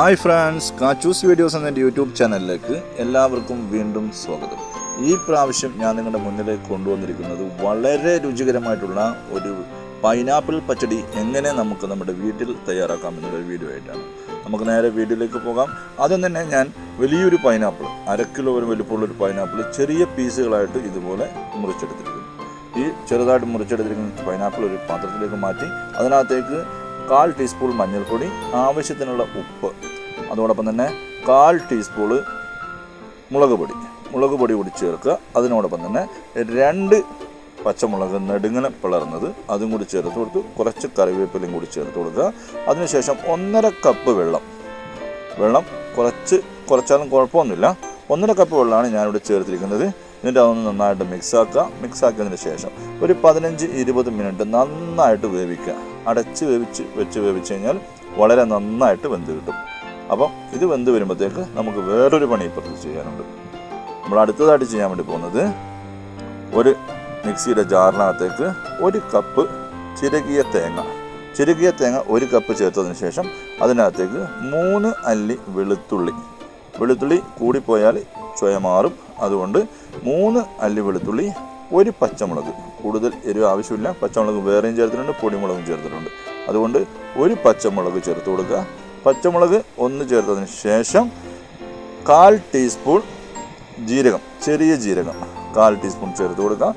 Hi friends കാച്ചൂസ് videos എന്ന YouTube ചാനലിലേക്ക് എല്ലാവർക്കും വീണ്ടും സ്വാഗതം. ഈ പ്രാവശ്യം ഞാൻ നിങ്ങളുടെ മുന്നിലേക്ക് കൊണ്ടുവന്നിരിക്കുന്നത് വളരെ രുചികരമായിട്ടുള്ള ഒരു പൈനാപ്പിൾ പച്ചടി എങ്ങനെ നമുക്ക് നമ്മുടെ വീട്ടിൽ തയ്യാറാക്കാം എന്നുള്ളൊരു വീഡിയോ ആയിട്ടാണ്. നമുക്ക് നേരെ വീഡിയോയിലേക്ക് പോകാം. ആദ്യം തന്നെ ഞാൻ വലിയൊരു പൈനാപ്പിൾ അര ഒരു വലിപ്പമുള്ള ഒരു പൈനാപ്പിൾ ചെറിയ പീസുകളായിട്ട് ഇതുപോലെ മുറിച്ചെടുത്തിരിക്കുന്നു. ഈ ചെറുതായിട്ട് മുറിച്ചെടുത്തിരിക്കുന്ന പൈനാപ്പിൾ ഒരു പാത്രത്തിലേക്ക് മാറ്റി അതിനകത്തേക്ക് കാൽ ടീസ്പൂൺ മഞ്ഞൾപ്പൊടി ആവശ്യത്തിനുള്ള ഉപ്പ് അതോടൊപ്പം തന്നെ കാൽ ടീസ്പൂണ് മുളക് പൊടി. മുളക് പൊടി കൂടി ചേർക്കുക. അതിനോടൊപ്പം തന്നെ രണ്ട് പച്ചമുളക് നെടുങ്ങനെ പിളർന്നത് അതും കൂടി ചേർത്ത് കൊടുത്ത് കുറച്ച് കറിവേപ്പിലയും കൂടി ചേർത്ത് കൊടുക്കുക. അതിനുശേഷം ഒന്നര കപ്പ് വെള്ളം. വെള്ളം കുറച്ച് കുറച്ചാലും കുഴപ്പമൊന്നുമില്ല. ഒന്നര കപ്പ് വെള്ളമാണ് ഞാനിവിടെ ചേർത്തിരിക്കുന്നത്. എന്നിട്ട് അതൊന്ന് നന്നായിട്ട് മിക്സാക്കുക മിക്സാക്കിയതിന് ശേഷം ഒരു പതിനഞ്ച് ഇരുപത് മിനിറ്റ് നന്നായിട്ട് വേവിക്കുക. അടച്ച് വേവിച്ച് വെച്ച് വേവിച്ച് കഴിഞ്ഞാൽ വളരെ നന്നായിട്ട് വെന്ത് കിട്ടും. അപ്പം ഇത് വെന്ത് വരുമ്പോഴത്തേക്ക് നമുക്ക് വേറൊരു പണി ഇപ്പുറത്ത് ചെയ്യാനുണ്ട്. നമ്മൾ അടുത്തതായിട്ട് ചെയ്യാൻ വേണ്ടി പോകുന്നത് ഒരു മിക്സിയുടെ ജാറിനകത്തേക്ക് ഒരു കപ്പ് ചിരകിയ തേങ്ങ. ചിരകിയ തേങ്ങ ഒരു കപ്പ് ചേർത്തതിന് ശേഷം അതിനകത്തേക്ക് മൂന്ന് അല്ലി വെളുത്തുള്ളി. വെളുത്തുള്ളി കൂടിപ്പോയാൽ ചുയ മാറും. അതുകൊണ്ട് മൂന്ന് അല്ലി വെളുത്തുള്ളി ഒരു പച്ചമുളക്. കൂടുതൽ എരിവ് ആവശ്യമില്ല. പച്ചമുളക് വേറെയും ചേർത്തിട്ടുണ്ട് പൊടിമുളകും ചേർത്തിട്ടുണ്ട്. അതുകൊണ്ട് ഒരു പച്ചമുളക് ചേർത്ത് കൊടുക്കുക. പച്ചമുളക് ഒന്ന് ചേർത്തതിന് ശേഷം കാൽ ടീസ്പൂൺ ജീരകം ചെറിയ ജീരകം കാൽ ടീസ്പൂൺ ചേർത്ത് കൊടുക്കുക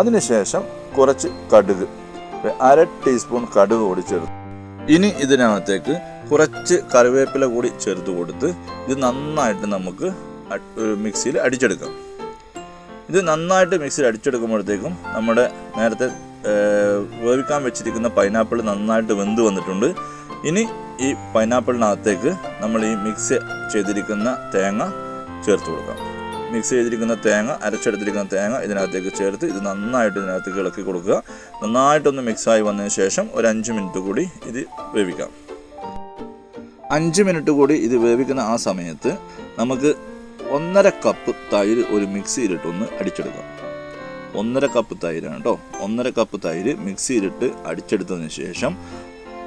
അതിനുശേഷം കുറച്ച് കടുക് അര ടീസ്പൂൺ കടുക് കൂടി ചേർത്ത് ഇനി ഇതിനകത്തേക്ക് കുറച്ച് കറിവേപ്പില കൂടി ചേർത്ത് കൊടുത്ത് ഇത് നന്നായിട്ട് നമുക്ക് മിക്സിയിൽ അടിച്ചെടുക്കാം. ഇത് നന്നായിട്ട് മിക്സിയിൽ അടിച്ചെടുക്കുമ്പോഴത്തേക്കും നമ്മുടെ നേരത്തെ വേവിക്കാൻ വെച്ചിരിക്കുന്ന പൈനാപ്പിൾ നന്നായിട്ട് വെന്ത് വന്നിട്ടുണ്ട്. ഇനി ഈ പൈനാപ്പിളിനകത്തേക്ക് നമ്മൾ ഈ മിക്സ് ചെയ്തിരിക്കുന്ന തേങ്ങ ചേർത്ത് കൊടുക്കാം. മിക്സ് ചെയ്തിരിക്കുന്ന തേങ്ങ അരച്ചെടുത്തിരിക്കുന്ന തേങ്ങ ഇതിനകത്തേക്ക് ചേർത്ത് ഇത് നന്നായിട്ട് ഇതിനകത്തേക്ക് ഇളക്കി കൊടുക്കുക. നന്നായിട്ടൊന്ന് മിക്സായി വന്നതിന് ശേഷം ഒരു അഞ്ച് മിനിറ്റ് കൂടി ഇത് വേവിക്കാം. അഞ്ച് മിനിറ്റ് കൂടി ഇത് വേവിക്കുന്ന ആ സമയത്ത് നമുക്ക് ഒന്നര കപ്പ് തൈര് ഒരു മിക്സിയിലിട്ടൊന്ന് അടിച്ചെടുക്കാം. ഒന്നര കപ്പ് തൈരാണ് കേട്ടോ ഒന്നര കപ്പ് തൈര് മിക്സിയിലിട്ട് അടിച്ചെടുത്തതിന് ശേഷം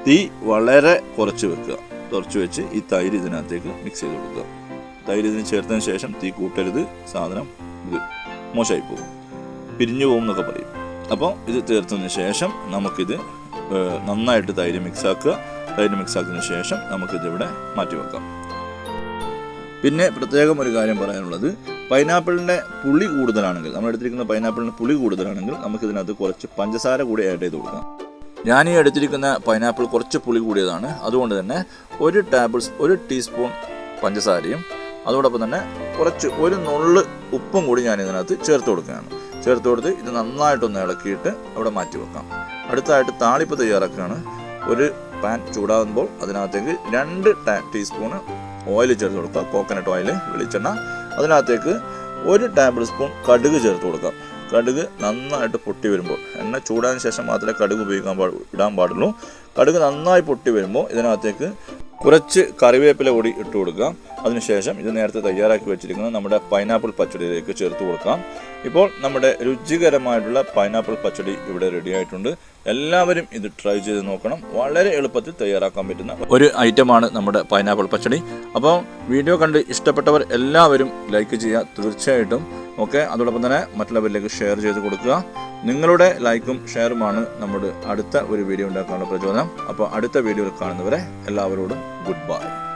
തീ വളരെ കുറച്ച് വെക്കുക. കുറച്ച് വെച്ച് ഈ തൈര് ഇതിനകത്തേക്ക് മിക്സ് ചെയ്ത് കൊടുക്കുക. തൈര് ഇതിന് ചേർത്തതിന് ശേഷം തീ കൂട്ടരുത്. സാധനം ഇത് മോശമായി പോകും. പിരിഞ്ഞു പോകും എന്നൊക്കെ പറയും. അപ്പോൾ ഇത് ചേർത്തതിന് ശേഷം നമുക്കിത് നന്നായിട്ട് തൈര് മിക്സ് ആക്കുക. തൈര് മിക്സ് ആക്കിയതിന് ശേഷം നമുക്കിതിവിടെ മാറ്റി വെക്കാം. പിന്നെ പ്രത്യേകം ഒരു കാര്യം പറയാനുള്ളത്. പൈനാപ്പിളിന്റെ പുളി കൂടുതലാണെങ്കിൽ നമ്മൾ എടുത്തിരിക്കുന്ന പൈനാപ്പിളിന് പുളി കൂടുതലാണെങ്കിൽ നമുക്കിതിനകത്ത് കുറച്ച് പഞ്ചസാര കൂടി ആഡ് ചെയ്ത് കൊടുക്കാം. ഞാൻ ഈ എടുത്തിരിക്കുന്ന പൈനാപ്പിൾ കുറച്ച് പുളി കൂടിയതാണ്. അതുകൊണ്ട് തന്നെ ഒരു ടേബിൾ ഒരു ടീസ്പൂൺ പഞ്ചസാരയും അതോടൊപ്പം തന്നെ കുറച്ച് ഒരു നുള്ള് ഉപ്പും കൂടി ഞാൻ ഇതിനകത്ത് ചേർത്ത് കൊടുക്കുകയാണ്. ചേർത്ത് കൊടുത്ത് ഇത് നന്നായിട്ടൊന്ന് ഇളക്കിയിട്ട് അവിടെ മാറ്റി വെക്കാം. അടുത്തായിട്ട് താളിപ്പ് തയ്യാറാക്കുകയാണ്. ഒരു പാൻ ചൂടാകുമ്പോൾ അതിനകത്തേക്ക് രണ്ട് ടീസ്പൂണ് ഓയിൽ ചേർത്ത് കൊടുക്കുക. കോക്കനട്ട് ഓയിൽ വെളിച്ചെണ്ണ. അതിനകത്തേക്ക് ഒരു ടേബിൾ സ്പൂൺ കടുക് ചേർത്ത് കൊടുക്കാം കടുക് നന്നായിട്ട് പൊട്ടി വരുമ്പോൾ എണ്ണ ചൂടാതിന് ശേഷം മാത്രമേ കടുക് ഉപയോഗിക്കാൻ പാ ഇടാൻ പാടുള്ളൂ. കടുക് നന്നായി പൊട്ടി വരുമ്പോൾ ഇതിനകത്തേക്ക് കുറച്ച് കറിവേപ്പില കൂടി ഇട്ട് കൊടുക്കാം അതിനുശേഷം ഇത് നേരത്തെ തയ്യാറാക്കി വെച്ചിരിക്കുന്ന നമ്മുടെ പൈനാപ്പിൾ പച്ചടിയിലേക്ക് ചേർത്ത് കൊടുക്കാം. ഇപ്പോൾ നമ്മുടെ രുചികരമായിട്ടുള്ള പൈനാപ്പിൾ പച്ചടി ഇവിടെ റെഡി ആയിട്ടുണ്ട്. എല്ലാവരും ഇത് ട്രൈ ചെയ്ത് നോക്കണം. വളരെ എളുപ്പത്തിൽ തയ്യാറാക്കാൻ പറ്റുന്ന ഒരു ഐറ്റമാണ് നമ്മുടെ പൈനാപ്പിൾ പച്ചടി. അപ്പോൾ വീഡിയോ കണ്ട് ഇഷ്ടപ്പെട്ടവർ എല്ലാവരും ലൈക്ക് ചെയ്യുക തീർച്ചയായിട്ടും. ഓക്കെ അതോടൊപ്പം തന്നെ മറ്റുള്ളവരിലേക്ക് ഷെയർ ചെയ്ത് കൊടുക്കുക. നിങ്ങളുടെ ലൈക്കും ഷെയറുമാണ് നമ്മുടെ അടുത്ത ഒരു വീഡിയോ ഉണ്ടാക്കാനുള്ള പ്രചോദനം. അപ്പോൾ അടുത്ത വീഡിയോയിൽ കാണുന്നവരെ എല്ലാവരോടും ഗുഡ് ബൈ